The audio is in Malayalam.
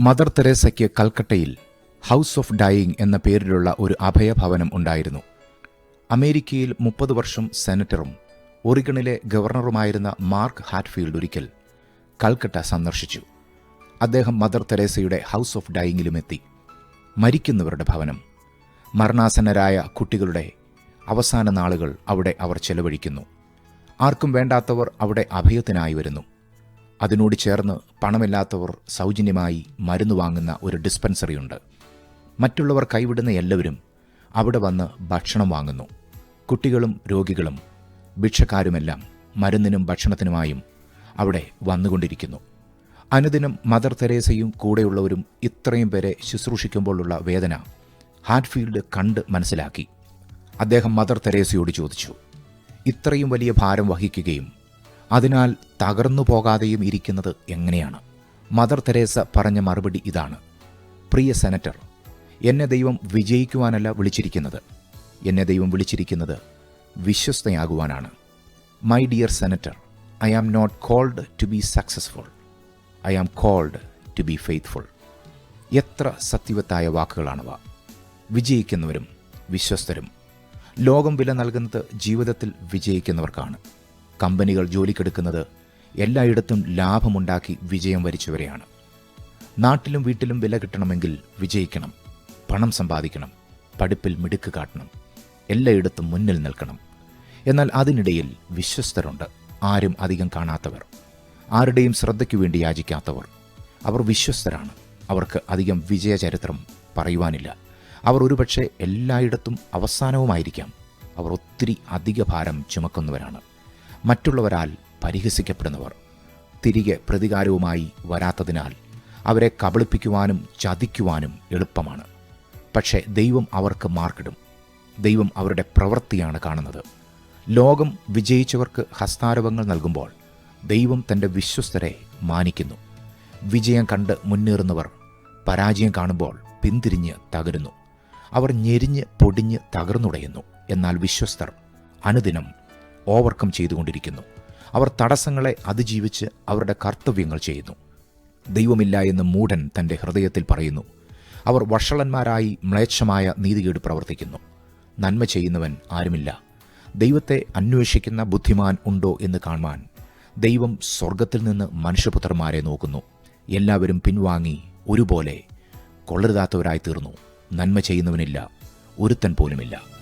മദർ തെരേസയ്ക്ക് കൽക്കട്ടയിൽ ഹൗസ് ഓഫ് ഡൈയിങ് എന്ന പേരിലുള്ള ഒരു അഭയഭവനം ഉണ്ടായിരുന്നു. അമേരിക്കയിൽ മുപ്പത് വർഷം സെനറ്ററും ഒറിഗണിലെ ഗവർണറുമായിരുന്ന മാർക്ക് ഹാറ്റ്ഫീൽഡ് ഒരിക്കൽ കൽക്കട്ട സന്ദർശിച്ചു. അദ്ദേഹം മദർ തെരേസയുടെ ഹൗസ് ഓഫ് ഡൈയിങ്ങിലുമെത്തി. മരിക്കുന്നവരുടെ ഭവനം മരണാസന്നരായ കുട്ടികളുടെ അവസാന നാളുകൾ അവിടെ അവർ ചെലവഴിക്കുന്നു. ആർക്കും വേണ്ടാത്തവർ അവിടെ അഭയത്തിനായി വരുന്നു. അതിനോട് ചേർന്ന് പണമില്ലാത്തവർ സൗജന്യമായി മരുന്ന് വാങ്ങുന്ന ഒരു ഡിസ്പെൻസറിയുണ്ട്. മറ്റുള്ളവർ കൈവിടുന്ന എല്ലാവരും അവിടെ വന്ന് ഭക്ഷണം വാങ്ങുന്നു. കുട്ടികളും രോഗികളും ഭിക്ഷക്കാരുമെല്ലാം മരുന്നിനും ഭക്ഷണത്തിനുമായും അവിടെ വന്നുകൊണ്ടിരിക്കുന്നു. അനുദിനം മദർ തെരേസയും കൂടെയുള്ളവരും ഇത്രയും പേരെ ശുശ്രൂഷിക്കുമ്പോഴുള്ള വേദന ഹാറ്റ്ഫീൽഡ് കണ്ട് മനസ്സിലാക്കി. അദ്ദേഹം മദർ തെരേസയോട് ചോദിച്ചു ഇത്രയും വലിയ ഭാരം വഹിക്കുകയും അതിനാൽ തകർന്നു പോകാതെയും ഇരിക്കുന്നത് എങ്ങനെയാണ്? മദർ തെരേസ പറഞ്ഞ മറുപടി ഇതാണ്. പ്രിയ സെനറ്റർ എന്നെ ദൈവം വിജയിക്കുവാനല്ല വിളിച്ചിരിക്കുന്നത്. എന്നെ ദൈവം വിളിച്ചിരിക്കുന്നത് വിശ്വസ്തയാകുവാനാണ്. My dear senator I am not called to be successful I am called to be faithful എത്ര സത്യവത്തായ വാക്കുകളാണവ. വിജയിക്കുന്നവരും വിശ്വസ്തരും. ലോകം വില നൽകുന്നത് ജീവിതത്തിൽ വിജയിക്കുന്നവർക്കാണ്. കമ്പനികൾ ജോലിക്കെടുക്കുന്നത് എല്ലായിടത്തും ലാഭമുണ്ടാക്കി വിജയം വരിച്ചവരെയാണ്. നാട്ടിലും വീട്ടിലും വില കിട്ടണമെങ്കിൽ വിജയിക്കണം പണം സമ്പാദിക്കണം പഠിപ്പിൽ മിടുക്ക് കാട്ടണം എല്ലായിടത്തും മുന്നിൽ നിൽക്കണം. എന്നാൽ അതിനിടയിൽ വിശ്വസ്തരുണ്ട് ആരും അധികം കാണാത്തവർ. ആരുടെയും ശ്രദ്ധയ്ക്കു വേണ്ടി യാചിക്കാത്തവർ. അവർ വിശ്വസ്തരാണ് അവർക്ക് അധികം വിജയചരിത്രം പറയുവാനില്ല. അവർ ഒരുപക്ഷെ എല്ലായിടത്തും അവസാനവുമായിരിക്കാം. അവർ ഒത്തിരി അധിക ഭാരം ചുമക്കുന്നവരാണ്. മറ്റുള്ളവരാൽ പരിഹസിക്കപ്പെടുന്നവർ. തിരികെ പ്രതികാരവുമായി വരാത്തതിനാൽ അവരെ കബളിപ്പിക്കുവാനും ചതിക്കുവാനും എളുപ്പമാണ്. പക്ഷേ ദൈവം അവർക്ക് മാർക്കിടും ദൈവം അവരുടെ പ്രവൃത്തിയാണ് കാണുന്നത്. ലോകം വിജയിച്ചവർക്ക് ഹസ്താരവങ്ങൾ നൽകുമ്പോൾ ദൈവം തന്റെ വിശ്വസ്തരെ മാനിക്കുന്നു. വിജയം കണ്ട് മുന്നേറുന്നവർ പരാജയം കാണുമ്പോൾ പിന്തിരിഞ്ഞ് തകരുന്നു. അവർ ഞെരിഞ്ഞ് പൊടിഞ്ഞ് തകർന്നുടയുന്നു. എന്നാൽ വിശ്വസ്തർ അനുദിനം ഓവർകം ചെയ്തുകൊണ്ടിരിക്കുന്നു. അവർ തടസ്സങ്ങളെ അതിജീവിച്ച് അവരുടെ കർത്തവ്യങ്ങൾ ചെയ്യുന്നു. ദൈവമില്ല എന്ന് മൂഢൻ തന്റെ ഹൃദയത്തിൽ പറയുന്നു. അവർ വഷളന്മാരായി മ്ലേച്ഛമായ നീതികേട് പ്രവർത്തിക്കുന്നു. നന്മ ചെയ്യുന്നവൻ ആരുമില്ല. ദൈവത്തെ അന്വേഷിക്കുന്ന ബുദ്ധിമാൻ ഉണ്ടോ എന്ന് കാണുവാൻ ദൈവം സ്വർഗത്തിൽ നിന്ന് മനുഷ്യപുത്രന്മാരെ നോക്കുന്നു. എല്ലാവരും പിൻവാങ്ങി ഒരുപോലെ കൊള്ളരുതാത്തവരായി തീർന്നു. നന്മ ചെയ്യുന്നവനില്ല. ഒരുത്തൻ പോലുമില്ല.